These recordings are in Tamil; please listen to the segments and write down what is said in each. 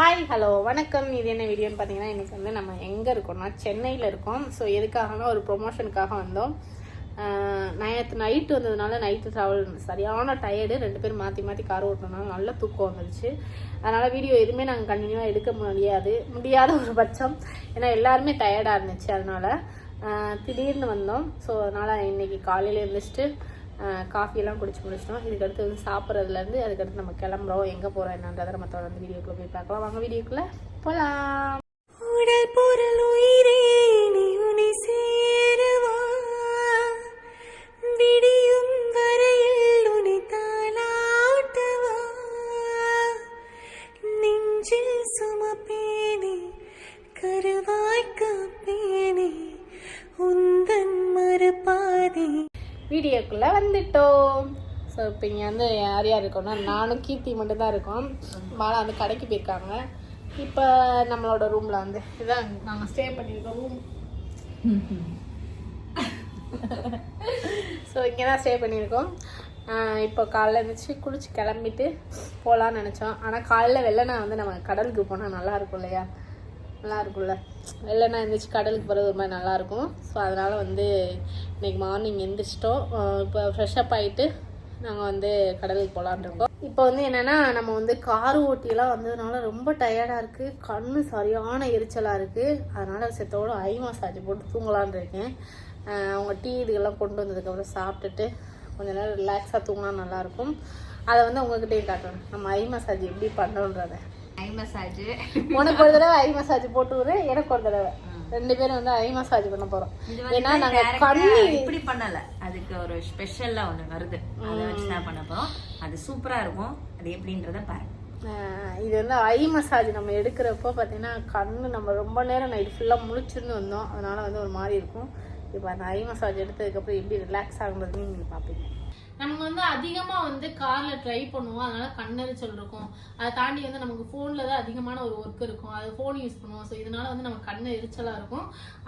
ஹாய் ஹலோ வணக்கம். இது என்ன வீடியோன்னு பார்த்தீங்கன்னா இன்றைக்கி வந்து நம்ம எங்கே இருக்கோம்னா சென்னையில் இருக்கோம். ஸோ எதுக்காகனா ஒரு ப்ரொமோஷனுக்காக வந்தோம். நேற்று நைட்டு வந்ததுனால நைட்டு ட்ராவல் சரியான டயர்டு ரெண்டு பேரும் மாற்றி மாற்றி கார் ஓட்டணும்னா நல்ல தூக்கம் வந்துருச்சு. அதனால் வீடியோ எதுவுமே நாங்கள் கண்டினியூவாக எடுக்க முடியாது. முடியாத ஒரு பட்சம். ஏன்னா எல்லாருமே டயர்டாக இருந்துச்சு அதனால் திடீர்னு வந்தோம். ஸோ அதனால் இன்னைக்கு காலையில் எழுந்திரிச்சிட்டு காஃபியெல்லாம் குடிச்சு முடிச்சிட்டோம். இதுக்கடுத்து வந்து சாப்பிட்றதுலேருந்து அதுக்கடுத்து நம்ம கிளம்புறோம். எங்கே போகிறோம் என்னன்றதை நம்ம தொடர்ந்து வீடியோக்குள்ளே போய் பார்க்கலாம். வாங்க வீடியோக்குள்ளே போகலாம் உடல் பொருள் இப்போ இங்கே வந்து யார் யார் இருக்கோம்னா நானும் கீர்த்தி மட்டும்தான் இருக்கோம். மாலா வந்து கடைக்கு போயிருக்காங்க. இப்போ நம்மளோட ரூமில் வந்து இதான் நாங்கள் ஸ்டே பண்ணியிருக்கோம் ரூம் ஸோ இங்கே தான் ஸ்டே பண்ணியிருக்கோம் இப்போ காலைல இருந்துச்சு குளிச்சு கிளம்பிட்டு போகலான்னு நினச்சோம். ஆனால் காலைல வெள்ளனா வந்து நம்ம கடலுக்கு போனால் நல்லா இருக்கும் இல்லையா? நல்லா இருக்கும்ல. வெள்ளனா எழுந்திரிச்சு கடலுக்கு போகிறது ஒரு மாதிரி நல்லாயிருக்கும் ஸோ அதனால் வந்து இன்றைக்கி மார்னிங் எழுந்திரிச்சிட்டோம் இப்போ ஃப்ரெஷ்ஷப் ஆகிட்டு நாங்கள் வந்து கடலுக்கு இருக்கோம். இப்போ வந்து என்னென்னா நம்ம வந்து கார் ஓட்டிலாம் வந்ததுனால ரொம்ப டயர்டாக இருக்குது கண்ணு சரியான எரிச்சலாக இருக்குது அதனால் செத்தோட ஐ மசாஜ் போட்டு தூங்கலான்னு இருக்கேன். அவங்க டீ இதுக்கெல்லாம் கொண்டு வந்ததுக்கப்புறம் சாப்பிட்டுட்டு கொஞ்ச நேரம் ரிலாக்ஸாக தூங்கினா நல்லாயிருக்கும் அதை வந்து உங்ககிட்டயும் காட்டுறேன். நம்ம ஐ மசாஜ் எப்படி பண்ணுறோன்றத ஐ மசாஜ் உனக்கு ஒரு தடவை ஐ மசாஜ் போட்டு விடு எனக்கு ஒரு தடவை. ரெண்டு பேரும் வந்து ஐ மசாஜ் பண்ண போகிறோம் இது ஏன்னா direct கண்ணு இப்படி பண்ணல. அதுக்கு ஒரு ஸ்பெஷலா ஒண்ணு வருது. அதை வச்சு தான் பண்ண போறோம். அது சூப்பரா இருக்கும். அது எப்படின்றத பாருங்க இது வந்து ஐ மசாஜ் நம்ம எடுக்கிறப்போ பார்த்தீங்கன்னா கண்ணு நம்ம ரொம்ப நேரம் நைட் ஃபுல்லாக முழிச்சிருந்து வந்தோம். அதனால வந்து ஒரு மாதிரி இருக்கும். இப்போ அந்த ஐ மசாஜ் எடுத்ததுக்கப்புறம் எப்படி ரிலாக்ஸ் ஆகுன்றதையும் நீங்கள் பார்ப்பீங்க நம்ம வந்து அதிகமாக வந்து காரில் ட்ரை பண்ணுவோம். அதனால கண்ணெரிச்சல் இருக்கும். அதை தாண்டி வந்து நமக்கு ஃபோனில் தான் அதிகமான ஒரு ஒர்க் இருக்கும். அது ஃபோன் யூஸ் பண்ணுவோம். ஸோ இதனால வந்து நம்ம கண் எரிச்சலாக இருக்கும்.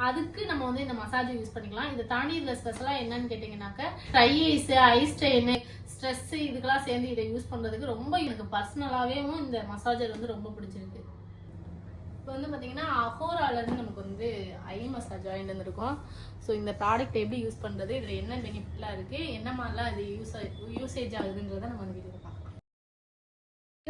அதுக்கு நம்ம வந்து இந்த மசாஜ் யூஸ் பண்ணிக்கலாம். இதை தாண்டி இதில் ஸ்பெஷலாக என்னன்னு கேட்டிங்கனாக்க dry eyes eye strain stress இதுக்கெல்லாம் சேர்ந்து இதை யூஸ் பண்ணுறதுக்கு ரொம்ப எனக்கு பர்சனலாகவேவும் இந்த மசாஜர் வந்து ரொம்ப பிடிச்சிருக்கு. இப்போ வந்து பார்த்தீங்கன்னா அஹோராலேருந்து நமக்கு வந்து ஐ மசாஜ் ஜாயின் வந்துருக்கோம் ஸோ இந்த ப்ராடக்ட் எப்படி யூஸ் பண்ணுறது இதில் என்ன பெனிஃபிட்லாம் இருக்குது என்ன மாதிரிலாம் இது யூஸ் யூசேஜ் ஆகுதுன்றதை நம்ம வந்து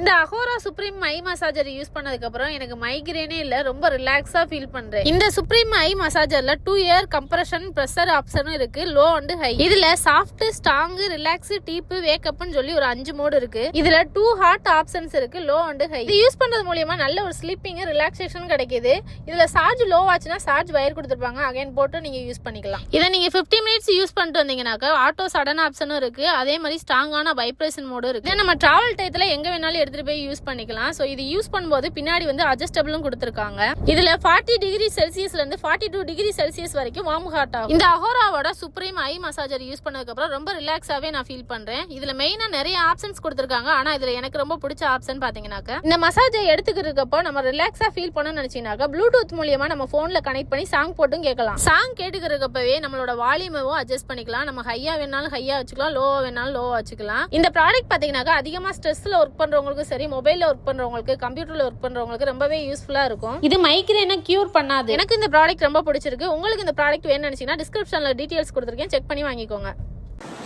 இந்த Agora supreme eye massager use பண்ணதுக்கு அப்புறம் எனக்கு மைக்ரேனே இல்ல ரொம்ப ரிலாக்ஸா ஃபீல் பண்றேன். இந்த சுப்ரீம் ஐ மசாஜர்ல டூ இயர் கம்ப்ரஷன் ப்ரெஷர் ஆப்ஷனும் இருக்கு லோ அண்ட் ஹை இதுல சாஃப்ட் ஸ்ட்ராங் ரிலாக்ஸ் டீப் வேக்கப்னு சொல்லி ஒரு அஞ்சு மோடு இருக்கு. இதுல டூ ஹாட் ஆப்ஷன்ஸ் இருக்கு லோ அண்ட் ஹை இது யூஸ் பண்றது மூலியமா நல்ல ஒரு ஸ்லீப்பிங் ரிலாக்ஸேஷன் கிடைக்குது. இதுல சார்ஜ் லோ ஆச்சுன்னா சார்ஜ் வயர் கொடுத்துருப்பாங்க அகைன் போட்டு நீங்க யூஸ் பண்ணிக்கலாம். இதை நீங்க 50 மினிட்ஸ் யூஸ் பண்ணிட்டு வந்தீங்கன்னாக்கா ஆட்டோ சடன் ஆப்ஷனும் இருக்கு. அதே மாதிரி ஸ்ட்ராங்கான வைப்ரேஷன் மோடும் இருக்கு. நம்ம டிராவல் டயத்துல எங்க வேணாலும் எடுத்துட்டு போய் யூஸ் பண்ணிக்கலாம். ஸோ இது யூஸ் பண்ணும்போது பின்னாடி வந்து அட்ஜஸ்டபிளும் கொடுத்துருக்காங்க. இதுல 40 டிகிரி செல்சியஸ்ல இருந்து 42 டூ டிகிரி செல்சியஸ் வரைக்கும் வார்ம் ஹாட் ஆகும். இந்த அஹோராவோட சுப்ரீம் ஐ மசாஜர் யூஸ் பண்ணதுக்கு அப்புறம் ரொம்ப ரிலாக்ஸாவே நான் ஃபீல் பண்றேன். இதுல மெயினா நிறைய ஆப்ஷன்ஸ் கொடுத்துருக்காங்க. ஆனா இதுல எனக்கு ரொம்ப பிடிச்ச ஆப்ஷன் பாத்தீங்கன்னாக்க இந்த மசாஜை எடுத்துக்கிறதுக்கப்போ நம்ம ரிலாக்ஸா ஃபீல் பண்ணணும்னு நினச்சிங்கனாக்கா ப்ளூடூத் மூலியமா நம்ம போன்ல கனெக்ட் பண்ணி சாங் போட்டும் கேட்கலாம். சாங் கேட்டுக்கிறக்கப்பவே நம்மளோட வால்யூமவும் அட்ஜஸ்ட் பண்ணிக்கலாம். நம்ம ஹையா வேணாலும் ஹையா வச்சுக்கலாம். லோவா வேணாலும் லோவா வச்சுக்கலாம். இந்த ப்ராடக்ட் பாத்தீங்கன்னாக்கா அதிகமா ஸ்ட்ரெஸ்ல ஒர்க் பண்றவங்களுக்கும் சரி மொபைல்ல ஒர்க் பண்றவங்களுக்கு கம்ப்யூட்டர்ல ஒர்க் பண்றவங்களுக்கு ரொம்பவே யூஸ்ஃபுல்லா இருக்கும். இது மைக்ரேனை கியூர் பண்ணாது. எனக்கு இந்த ப்ராடக்ட் ரொம்ப பிடிச்சிருக்கு. உங்களுக்கு இந்த ப்ராடக்ட் வேணும்னு நினைச்சீங்கன்னா டிஸ்கிரிப்ஷன்ல டீடைல்ஸ் கொடுத்துருக்கேன். செக் பண்ணி வாங்கிக்கோங்க.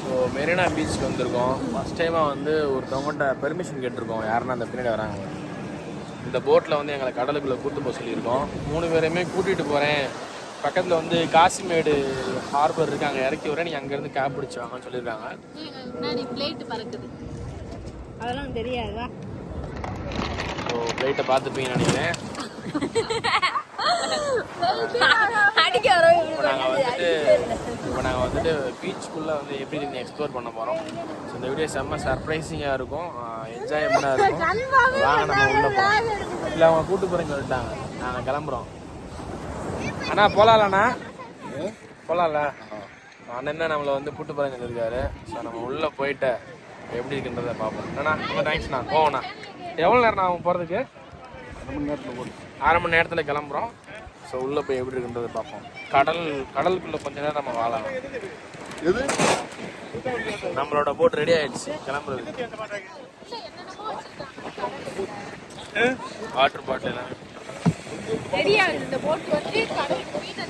ஸோ மெரினா பீச்சுக்கு வந்திருக்கோம். ஃபஸ்ட் டைமாக வந்து ஒருத்தவங்கள்ட்ட பெர்மிஷன் கேட்டிருக்கோம். யாருன்னா அந்த பின்னாடி வராங்க. இந்த போட்டில் வந்து எங்களை கடலுக்குள்ளே கூட்டு போக சொல்லியிருக்கோம். மூணு பேரையுமே கூட்டிகிட்டு போகிறேன் பக்கத்தில் வந்து காசிமேடு ஹார்பர் இருக்காங்க. இறக்கி வரேன் நீங்கள் அங்கேருந்து கேப் பிடிச்சி வாங்கன்னு சொல்லியிருக்காங்க முன்னாடி பிளேட் பறக்குது. அதெல்லாம் தெரியாதா ஸோ ஃப்ளைட்டை பார்த்துப்பீங்கன்னு நினைக்கிறேன். அடிக்க வரோம் இப்போ நாங்கள் வந்துட்டு இப்போ நாங்கள் வந்துட்டு பீச்சுக்குள்ளே வந்து எப்படி இருந்து எக்ஸ்ப்ளோர் பண்ண போகிறோம் ஸோ இந்த வீடியோ செம்ம சர்ப்ரைசிங்காக இருக்கும். என்ஜாய்மெண்ட்டாக இருக்கும். வாங்க நம்ம உள்ள போகிறோம் இல்லை அவங்க கூட்டு போகிறேன்னு சொல்லிட்டாங்க. நாங்கள் கிளம்புறோம். அண்ணா போகலாம்லண்ணா போகலாம்ல அண்ணன் தான் நம்மளை வந்து கூட்டு போகிறேன்னு சொல்லியிருக்காரு. ஸோ நம்ம உள்ளே போயிட்டு எப்படி இருக்குன்றதை பார்ப்போம். என்னண்ணா ரொம்ப தேங்க்ஸ்ண்ணா போவோண்ணா எவ்வளோ நேரம் ஆகும் போகிறதுக்கு அரை மணி நேரத்தில் கிளம்புறோம். ஸோ உள்ளே போய் எப்படி இருக்குன்றதை பார்ப்போம். கடல் கடலுக்குள்ளே கொஞ்ச நேரம் நம்ம வாழலாம். எது? நம்மளோட போட் ரெடி ஆயிடுச்சு. கிளம்புறது. வாட்டர் பாட்டில் எல்லாமே. ரெடி ஆகுது. இந்த போட் வந்து கடல் மீன்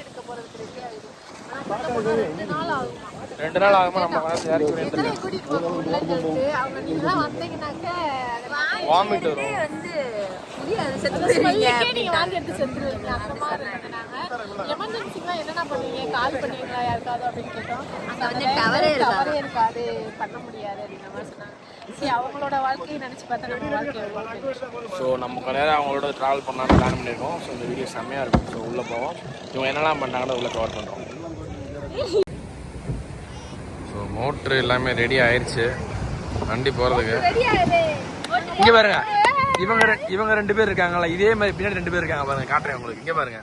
எடுக்க போறதுக்கு ரெடி ஆகுது. ரெண்டு நாள் ஆகுமா ரெண்டு நாள் ஆகுமா நம்ம அவங்க நீங்க தான் வந்தீங்கன்னாக்க வாமிட் வரும். என்னென்ன பண்ணுவீங்க கால் பண்ணுவீங்களா யாருக்காவது அப்படின்னு கேட்டோம். அங்க வந்து டவரே டவரே இருக்காது. பண்ண முடியாது அப்படிங்கிற மாதிரி சொன்னாங்க. சரி அவங்களோட வாழ்க்கையை நினைச்சு பார்த்தா நம்ம வாழ்க்கை ஸோ நம்ம கொஞ்ச நேரம் அவங்களோட ட்ராவல் பண்ணலாம்னு பிளான் பண்ணியிருக்கோம். ஸோ இந்த வீடியோ செம்மையாக இருக்கும். ஸோ உள்ளே போவோம். இவங்க என்னெல்லாம் பண்ணாங்கன்னு உள்ளே கவர் பண்ணுறோம் ஸோ மோட்ரு எல்லாமே ரெடி ஆயிருச்சு. வண்டி போகிறதுக்கு இங்கே பாருங்க. இவங்க இவங்க ரெண்டு பேர் இருக்காங்களா இதே மாதிரி பின்னாடி ரெண்டு பேர் இருக்காங்க பாருங்க காட்டுறேன் உங்களுக்கு. இங்கே பாருங்க.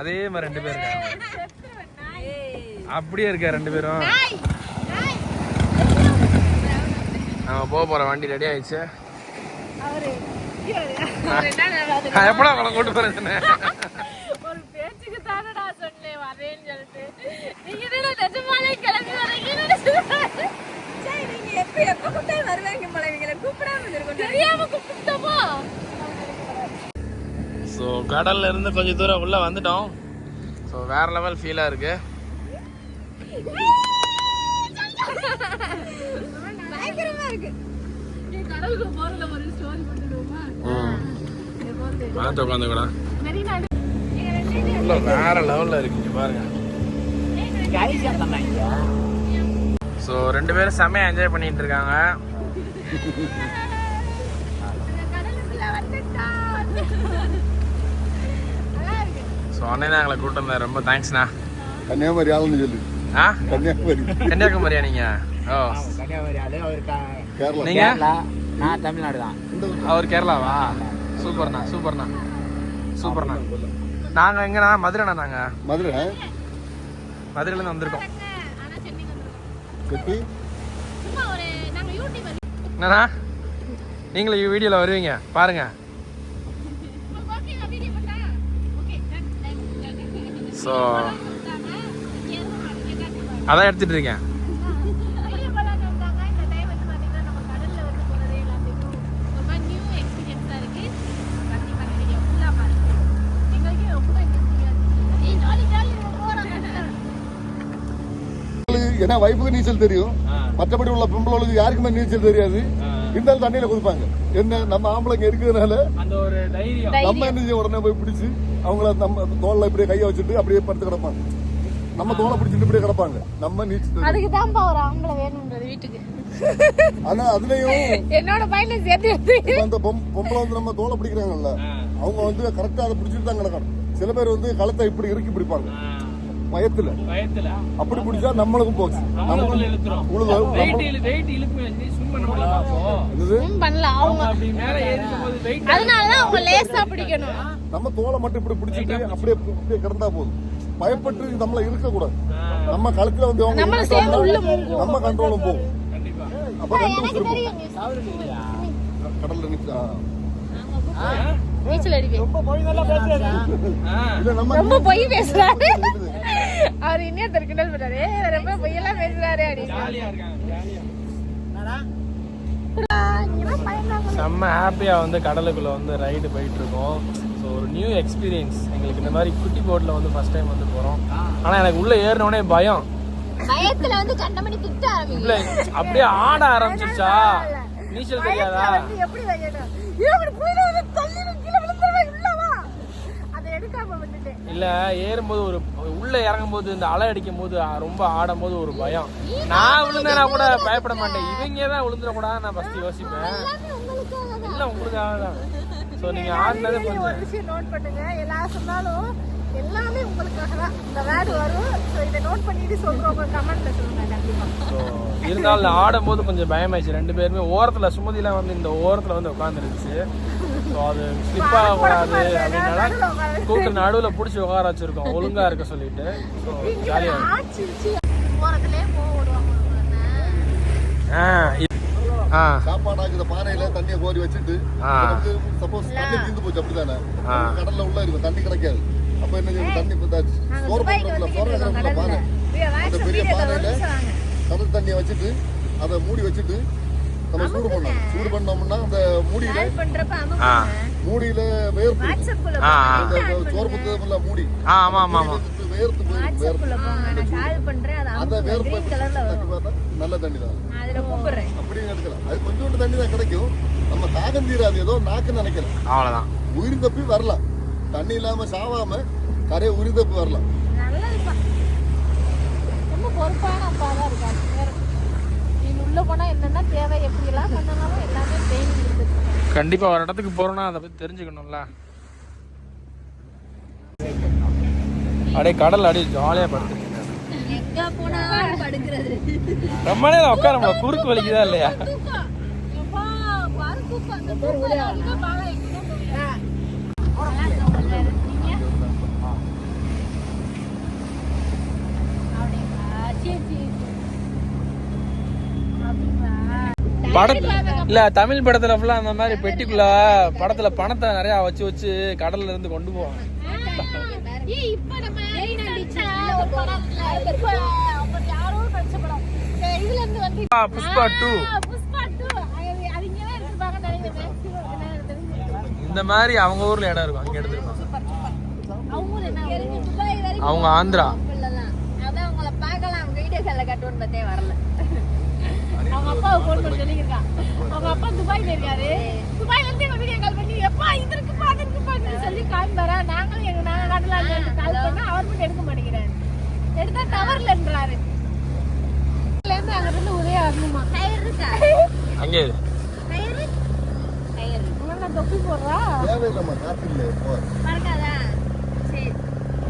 அதே மாதிரி ரெண்டு பேர் இருக்காங்க. அப்படியே இருக்கா ரெண்டு பேரும்? நம்ம போக போகிற வண்டி ரெடி ஆயிடுச்சு. எப்படா அவளை கூட்டு போகிறேன் சொன்னேன் ஒரு பேச்சுக்கு தானடா சொன்னேன் வரேன்னு சொல்லிட்டு. நீங்க என்ன நிஜமாலே கிளம்பி வரீங்கன்னு சொல்றாரு. நீங்க எப்ப எப்ப கூப்பிட்டா வருவாங்க போல இவங்களை. கூப்பிடாம இருக்கும் தெரியாம கூப்பிட்டோமா ஸோ கடல்ல இருந்து கொஞ்சம் தூரம் உள்ள வந்துட்டோம். ஸோ வேற லெவல் ஃபீலாக இருக்கு. பயங்கரமா இருக்கு. நீ கடலுக்கு போறதுல ஒரு ஸ்டோரி பண்ணிடுவோமா பார்த்து உட்காந்து மெரினா உள்ள வேற லெவல்ல இருக்கு இங்க பாருங்க. ஸோ ரெண்டு பேரும் செம்மையா என்ஜாய் பண்ணிட்டு இருக்காங்க. ஸோ அண்ணன் தான் எங்களை கூட்டம் வந்தார். ரொம்ப தேங்க்ஸ்ண்ணா கன்னியாகுமரி ஆளுன்னு சொல்லு. ஆ? கன்னியாகுமரி. கன்னியாகுமரியா நீங்க? ஓ. கன்னியாகுமரி அது அவர் கேரளா நீங்க? நான் தமிழ்நாடு தான். அவர் கேரளாவா? சூப்பர்ண்ணா சூப்பர்ண்ணா. சூப்பர்ண்ணா. நாங்க எங்கண்ணா? மதுரைண்ணா நாங்க. மதுரை? மதுரையில இருந்து வந்திருக்கோம். யூடியூப் என்னண்ணா? நீங்களும் வீடியோல வருவீங்க. பாருங்க. ஸோ அதான் எடுத்துட்டு இருக்கேன் வீடியோ பண்ணலாம்னு வந்தாங்க இந்த டைம் வந்து பாத்தீங்கன்னா நம்ம கடல்ல வந்து போறதே எல்லாத்துக்கும் ஒரு மாதிரி நியூ எக்ஸ்பீரியன்ஸா இருக்கு கண்டிப்பா இந்த வீடியோ ஃபுல்லா பாருங்க எங்களுக்கே ரொம்ப இன்ட்ரெஸ்டிங்கா இருந்துச்சு ஜாலி ஜாலி போறோம் ஏன்னா வைஃபுக்கு நீச்சல் தெரியும். மற்றபடி உள்ள பொம்பளைகளுக்கு யாருக்குமே நீச்சல் தெரியாது. இருந்தாலும் தண்ணியில குதிப்பாங்க. என்ன நம்ம ஆம்பளைங்க இருக்கிறதுனால அந்த ஒரு தைரியம். நம்ம என்ன செய்ய உடனே போய் பிடிச்சு அவங்கள நம்ம தோல்ல இப்படியே கையை வச்சுட்டு அப்படியே படுத்து கிடப்பாங்க. நம்ம தோலை பிடிச்சிட்டு இப்படியே கிடப்பாங்க. நம்ம நீச்சல் தெரியும். அதுக்கு தான்ப்பா ஒரு ஆம்பளை வேணும்ன்றது வீட்டுக்கு. ஆனா அதுலயும் என்னோட பையனை சேர்த்து அந்த பொம்- பொம்பளை வந்து நம்ம தோலை பிடிக்கிறாங்கல்ல அவங்க வந்து கரெக்டா அதை பிடிச்சிட்டு தான் கிடக்கணும். சில பேர் வந்து கழுத்தை இப்படி இறுக்கி பிடிப்பாங்க. பயத்துல. பயத்துல. அப்படி பிடிச்சா நம்மளுக்கும் போச்சு. இழுத்துரும். உழுது வெயிட் வெயிட் இழுப்பு ஸ்விம் பண்ண முடியுமா அப்போ என்னது? பண்ணலாம் அவங்க அப்படி மேல போது வெயிட் அதனாலதான் அவங்க லேசா பிடிக்கணும். நம்ம தோலை மட்டும் இப்படி பிடிச்சிட்டு அப்படியே அப்படியே கிடந்தா போதும். பயப்பட்டு நம்மள இருக்க கூடாது நம்ம கழுத்துல வந்து அவங்க நம்மள சேர்ந்து உள்ள இழுத்தாங்கன்னா நம்ம கண்ட்ரோலும் போகும். அப்ப ரெண்டு கடல்ல நிக்க நீச்சல் அடிப்பேன் இல்ல நம்ம ரொம்ப பொய் பேசுறாரு. அவர் இன்னொருத்தர் கிண்டல் பண்றாரு "ஏய், இவர் ரொம்ப பொய்யெல்லாம் பேசுறாரு அப்படின்னு. செம்ம ஹாப்பியாக வந்து கடலுக்குள்ளே வந்து ரைடு போயிட்டு இருக்கோம் ஸோ ஒரு நியூ எக்ஸ்பீரியன்ஸ் எங்களுக்கு இந்த மாதிரி குட்டி போட்டில் வந்து ஃபர்ஸ்ட் டைம் வந்து போகிறோம் ஆனால் எனக்கு உள்ளே ஏறினோடனே பயம். பயத்துல வந்து கண்டமணி திட்ட ஆரம்பிக்கும் இல்லை அப்படியே ஆட ஆரம்பிச்சிருச்சா? நீச்சல் தெரியாதா? எப்படி இல்லை ஏறும்போது ஒரு உள்ளே இறங்கும்போது இந்த அலை அடிக்கும் போது ரொம்ப ஆடும் போது ஒரு பயம். நான் விழுந்தேன்னா கூட பயப்பட மாட்டேன். இவங்க தான் விழுந்துடக்கூடாது நான் ஃபஸ்ட்டு யோசிப்பேன். இல்லை உங்களுக்காக தான். ஸோ நீங்கள் ஆடினது ஒரு கொஞ்சம் விஷயம் நோட் பண்ணுங்க. எல்லாரும் சொன்னாலும் எல்லாமே உங்களுக்காக தான். இந்த வேர்டு வரும். ஸோ இதை நோட் பண்ணிட்டு சொல்றவங்க கமெண்ட்ல சொல்லுங்க கண்டிப்பா. ஸோ இருந்தாலும் ஆடும்போது கொஞ்சம் பயமாயிடுச்சு. ரெண்டு பேருமே ஓரத்தில் சுமதிலாம் வந்து இந்த ஓரத்தில் வந்து உட்காந்துருந்துச்சு ஸோ அது ஸ்லிப் ஆகக்கூடாது அப்படின்னால கூட்டு நடுவில் பிடிச்சி உட்கார வச்சிருக்கோம் ஒழுங்கா இருக்க சொல்லிட்டு. ஸோ ஜாலியாக ஆ ஆ சாப்பாடாக்குற பானையில தண்ணியை கோரி வச்சுட்டு. சப்போஸ் தண்ணி தீர்ந்து போச்சு அப்படிதானே. கடல்ல உள்ள இருக்கும் தண்ணி கிடைக்காது. அப்ப என்ன செய்யும் தண்ணி சோறு பண்றதுல சோறு அந்த பெரிய பானையில கடல் தண்ணியை வச்சுட்டு அதை மூடி வச்சுட்டு நம்ம சூடு பண்ணணும். சூடு பண்ணோம்னா அந்த மூடியில மூடியில சோறு பத்ததுல மூடி. ஆமா ஆமா ஆமா. வேர்த்து போயிடும் வேர்த்து. போங்க. நான் கால் பண்றேன். அது அந்த வேர்ப்பு நல்ல தண்ணி தான். அப்படியும் எடுக்கலாம். அது கொஞ்சோண்டு தண்ணி தான் கிடைக்கும். நம்ம தாகம் தீராது. ஏதோ நாக்கு நினைக்கலாம். அவ்வளவுதான். உயிர் தப்பி வரலாம். தண்ணி இல்லாம சாவாம கரையை உயிர் தப்பி வரலாம் ரொம்ப பொறுப்பான அப்பா தான் இருக்காரு உள்ள போனா என்னென்ன தேவை எப்படி எல்லாம் பண்ணணும் எல்லாமே ட்ரைனிங் கொடுத்துருக்காங்க கண்டிப்பா ஒரு இடத்துக்கு போறோம்னா அதை பத்தி தெரிஞ்சுக்கணும்ல. அப்படியே கடல் அப்படியே ஜாலியா படுத்துருக்கீங்க எங்க படுக்கிறது? ரொம்ப நேரம் உட்கார முடியல குறுக்கு வலிக்குதா இல்லையா? படத்துல இல்ல தமிழ் படத்துல ஃபுல்லா அந்த மாதிரி பெட்டிக்குள்ள படத்துல பணத்தை நிறைய வச்சு வச்சு கடல்ல இருந்து கொண்டு போவாங்க. புஷ்பா டூ. இந்த மாதிரி அவங்க ஊர்ல இடம் இருக்கும் அங்க எடுத்துருப்பாங்க. அவங்க ஆந்திரா. அதான் உங்களை பார்க்கலாம் வீடியோ காலில் கட்டுவோன்னு பார்த்தே வரல. அவங்க அப்பாவை ஃபோன் பண்ணி சொல்லியிருக்கான் அவங்க அப்பா துபாய்ல இருக்காரு துபாய்ல இருந்து எங்க வீடியோ கால் பண்ணி எப்பா இது இருக்குப்பா அது இருக்குப்பான்னு சொல்லி காமிப்பாரா நாங்களும் எங்க நாங்க காட்டலாம் கால் பண்ணா அவர் மட்டும் எடுக்க மாட்டேங்கிறாரு. எடுத்தா டவர்லன்றாரு இருந்து அங்க இருந்து ஒரே வரணுமா டயர் இருக்கா? அங்கே. டயர் டயர் உங்களை தொப்பி போடுறா. தேவையில்லைம்மா இல்லை இப்போ. மறக்காதா? சரி.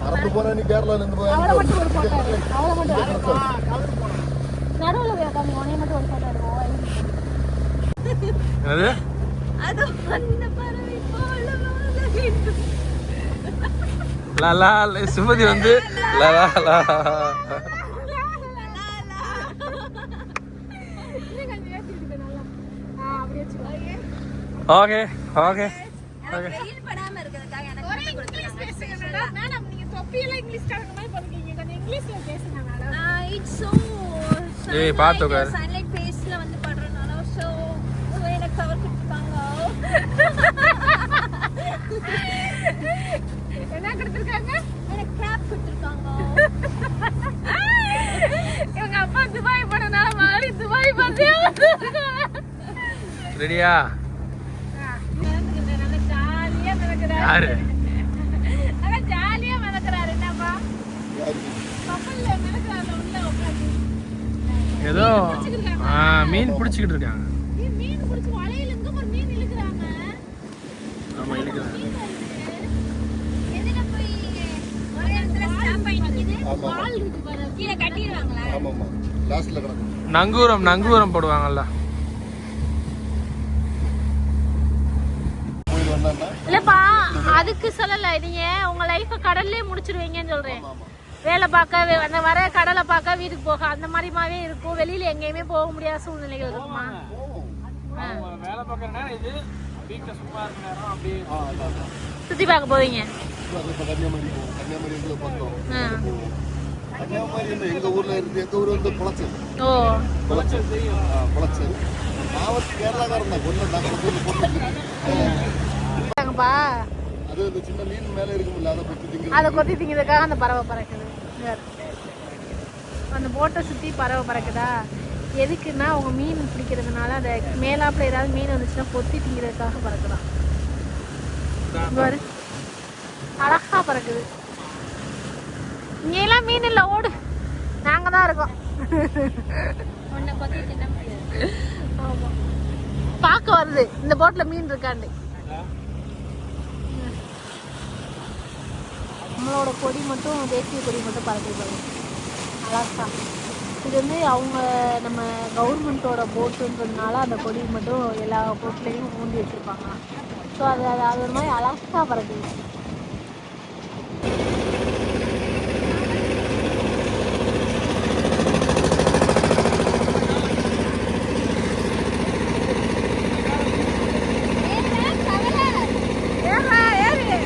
மறந்து போனா நீ கேரளால இருந்து அவளை மட்டும் ஒரு போட்டோ அவளை மட்டும் photo. நடுவுல போய் உட்காந்து உனைய மட்டும் ஒரு போட்டோ எடுப்போம் என்னது? அது அந்த பறவை சுமதி வந்து லா ஓகே. Okay okay. இங்கிலீஷ் பேசுங்க மேடம் இட்ஸ் சோ ஏய், பார்த்து உட்காரு. சன்லைட் ஃபேஸ்ல வந்து படுறனால சோ சோ எனக்கு கவர் கொடுத்துருக்காங்க என்ன கொடுத்துருக்காங்க? எனக்கு கேப் கொடுத்துருக்காங்க. இவங்க அப்பா துபாய் போனனால மறுபடி துபாய் பஸ்ஸே ரெடியா? யாரு நல்லா ஜாலியா மிதக்குறாரு என்னப்பா கப்பல்ல மிதக்குறாரு உள்ள உட்காந்து ஏதோ ஆ, மீன் பிடிச்சிக்கிட்டு இருக்காங்க மீன் பிடிச்சி வலையில இருந்து ஒரு மீன் இழுக்கிறாங்க ஆமா இழுக்கிறாங்க எதுல போய் ஒரு இடத்துல ஸ்டாப் ஆகி நிக்குது ஆமா பால் இருக்கு பாரு கீழே கட்டிடுவாங்களா ஆமாம்மா லாஸ்ட்ல கிடக்கும் நங்கூரம் நங்கூரம் போடுவாங்கல்ல. இல்லப்பா அதுக்கு சொல்லல. நீங்க உங்க லைஃப கடல்லே முடிச்சிருவீங்கன்னு சொல்றேன். வேலை பார்க்க அந்த வர கடலை பார்க்க வீட்டுக்கு போக அந்த மாதிரிமாவே இருக்கும். வெளியில எங்கேயுமே போக முடியாத சூழ்நிலைகள் இருக்குமா? வேலை பார்க்குற நேரம் இது. வீட்டில் சும்மா இருக்கிற நேரம் அப்படியே சுத்தி பார்க்க போவீங்க? கன்னியாகுமரி கன்னியாகுமரி வந்து பார்த்தோம் ஆ. கன்னியாகுமரி இல்லை எங்க ஊர்ல இருந்து எங்க ஊர் வந்து குளச்சல் ஓ. குளச்சல் குளச்சல் மாவட்ட கேரளாக்காரன் தான். கொல்லம் நாங்கள் போட்டு அது இந்த சின்ன மீன் மேலே இருக்கும்ல அதை பற்றி திங்க அதை கொத்தி திங்கிறதுக்காக அந்த பறவை பறக்குது. அந்த போட்டை சுத்தி பறவை பறக்குதா? எதுக்குன்னா அவங்க மீன் பிடிக்கிறதுனால அந்த மேலாப்புல ஏதாவது மீன் வந்துச்சுன்னா கொத்தி திங்கிறதுக்காக பறக்குதான். பாரு. அழகா பறக்குது. இங்கெல்லாம் மீன் இல்லை ஓடு. நாங்க தான் இருக்கோம். பார்க்க வருது. இந்த போட்ல மீன் இருக்காண்டு நம்மளோட கொடி மட்டும் தேசிய கொடி மட்டும் பறக்குது பாருங்க அழகா. இது வந்து அவங்க நம்ம கவர்மெண்ட்டோட போட்டுன்றதுனால அந்த கொடி மட்டும் எல்லா போட்லேயும் ஊண்டி வச்சுருப்பாங்க. ஸோ அது அது அது ஒரு மாதிரி அலாஸ்கா பறக்குது ஏறா, ஏறு.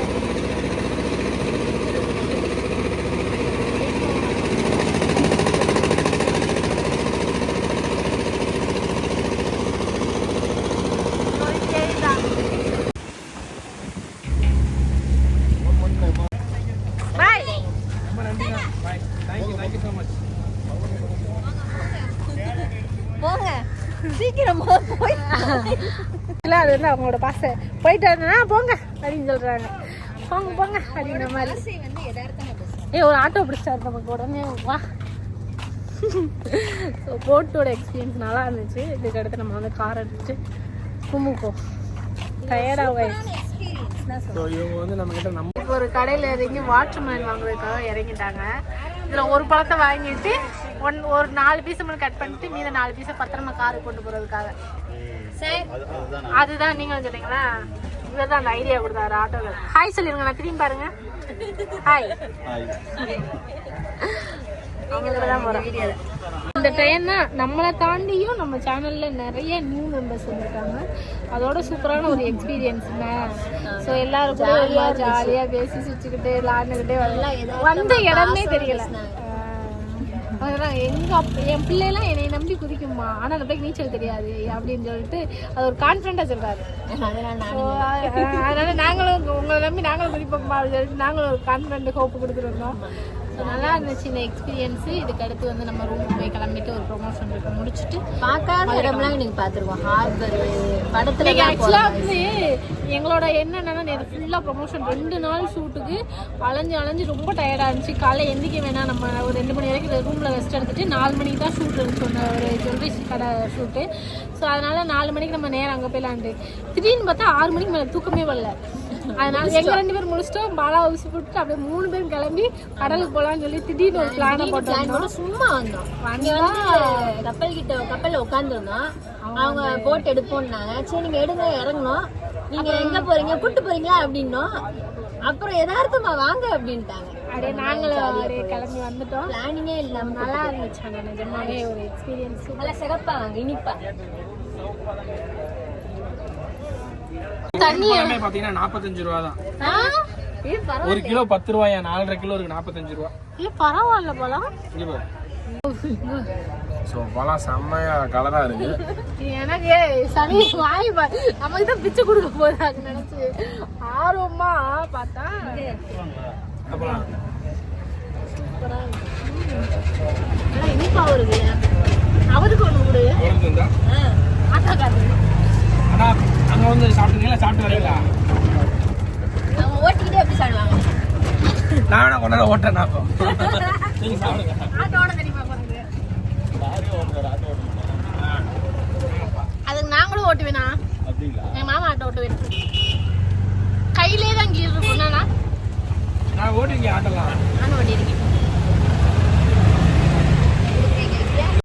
இல்லை அது வந்து அவங்களோட பாசை போயிட்டு வந்தா போங்க அப்படின்னு சொல்றாங்க. போங்க போங்க அப்படிங்கிற மாதிரி. ஏ ஒரு ஆட்டோ பிடிச்சாரு நமக்கு உடனே வா. ஸோ போட்டோட எக்ஸ்பீரியன்ஸ் நல்லா இருந்துச்சு. இதுக்கு அடுத்து நம்ம வந்து கார் எடுத்துட்டு குமுக்கோம் டயர்டாக ஒரு கடையில் இறங்கி வாட்டர் மேன் வாங்குறதுக்காக இறங்கிட்டாங்க. இதில் ஒரு பழத்தை வாங்கிட்டு ஒன் ஒரு நாலு பீஸ் மட்டும் கட் பண்ணிட்டு மீத நாலு பீஸை பத்திரமா காருக்கு கொண்டு போகிறதுக்காக அதுதான் நீங்கள் சொன்னீங்களா இவர் தான் அந்த ஐடியா கொடுத்தாரு ஆட்டோவில் ஹாய் சொல்லிருங்க நான் திரும்பி பாருங்க. ஹாய் இந்த ட்ரெயின் தான் நம்மளை தாண்டியும் நம்ம சேனல்ல நிறைய நியூ மெம்பர்ஸ் வந்திருக்காங்க. அதோட சூப்பரான ஒரு எக்ஸ்பீரியன்ஸ் ஸோ எல்லாரும் கூட ஜாலியா பேசி சிரிச்சுக்கிட்டு விளாண்டுக்கிட்டே வரலாம் வந்த இடமே தெரியல. எங்க என் பிள்ளைலாம் என்னை நம்பி குதிக்குமா ஆனா அந்த பிள்ளைக்கு நீச்சல் தெரியாது அப்படின்னு சொல்லிட்டு அது ஒரு கான்ஃபிடண்டா சொல்றாரு. அதனால நாங்களும் உங்களை நம்பி நாங்களும் குதிப்போம்மா அப்படின்னு சொல்லிட்டு நாங்களும் ஒரு கான்ஃபிடண்ட் ஹோப் கொடுத்துருந்தோம் நல்லா இருந்துச்சு இந்த எக்ஸ்பீரியன்ஸ் இதுக்கு அடுத்து வந்து நம்ம ரூமுக்கு போய் கிளம்பிட்டு ஒரு ப்ரொமோஷன் இருக்கு. முடிச்சுட்டு பார்க்காத இடம்லாம் நீங்க பாத்துருவோம் ஹார்பர் படத்துல ஆக்சுவலாக வந்து எங்களோட என்னன்னா நேற்று ஃபுல்லாக ப்ரொமோஷன் ரெண்டு நாள் ஷூட்டுக்கு அலைஞ்சு அலைஞ்சு ரொம்ப டயர்டாக இருந்துச்சு. காலைல எந்திரிக்க வேணாம். நம்ம ஒரு ரெண்டு மணி வரைக்கும் ரூமில் ரெஸ்ட் எடுத்துட்டு நாலு மணிக்கு தான் ஷூட் இருந்துச்சு ஒன்று ஒரு ஜுவல்லரி கடை ஷூட்டு ஸோ அதனால நாலு மணிக்கு நம்ம நேரம் அங்கே போயிலான்ட்டு திடீர்னு பார்த்தா ஆறு மணிக்கு மேலே தூக்கமே வரல. அதனால எங்க ரெண்டு பேரும் முடிச்சிட்டோம். பாலா ஊசி போட்டு அப்படியே மூணு பேரும் கிளம்பி கடலுக்கு போலாம்னு சொல்லி திடீர்னு ஒரு பிளானை போட்டோம். சும்மா வந்தோம். இங்க வந்து கப்பல் கிட்ட கப்பல்ல உட்காந்துருந்தோம் அவங்க போட் எடுப்போம்னாங்க. சரி நீங்க எடுங்க இறங்கணும். நீங்க எங்க போறீங்க கூட்டு போறீங்களா அப்படின்னோம். அப்புறம் யதார்த்தமா வாங்க அப்படின்ட்டாங்க. அப்படியே நாங்களும் அப்படியே கிளம்பி வந்துட்டோம். பிளானிங்கே இல்லாம நல்லா இருந்துச்சு நிஜமாவே ஒரு எக்ஸ்பீரியன்ஸ் நல்லா சிறப்பா வாங்க இனிப்பா. தண்ணி எல்லாமே பார்த்தீங்கன்னா நாற்பத்தஞ்சு ரூபா தான். ஒரு கிலோ பத்து ரூபாயா? நாலரை கிலோ இருக்கு நாற்பத்தஞ்சு ரூபா. பரவாயில்ல போலாம் ஸோ பழம் செம்மையா கலரா இருக்கு. எனக்கு சனி வாய் நமக்கு தான் பிச்சை கொடுக்க போறாங்க நினைச்சு. ஆர்வமா பார்த்தா. இனிப்பா வருது. அவருக்கு ஒண்ணு கொடு. ஆட்டாக்காரரு அங்க வந்து சாப்பிட்டீங்களா சாப்பிட்டு வரீங்களா அவங்க ஓட்டிக்கிட்டே எப்படி சாப்பிடுவாங்க? நான் வேணா கொண்டாட ஓட்டேன் நான் நீங்க சாப்பிடுங்க. ஆட்டோட தெரியுமா பாருங்க அதுக்கு நாங்களும் ஓட்டுவேனா? என் மாமா ஆட்டோ ஓட்டுவேன் கையிலே தான் கீழ் இருக்கும். நானா நான் ஓட்டுங்க ஆட்டலாம். நானும் ஓட்டியிருக்கேன்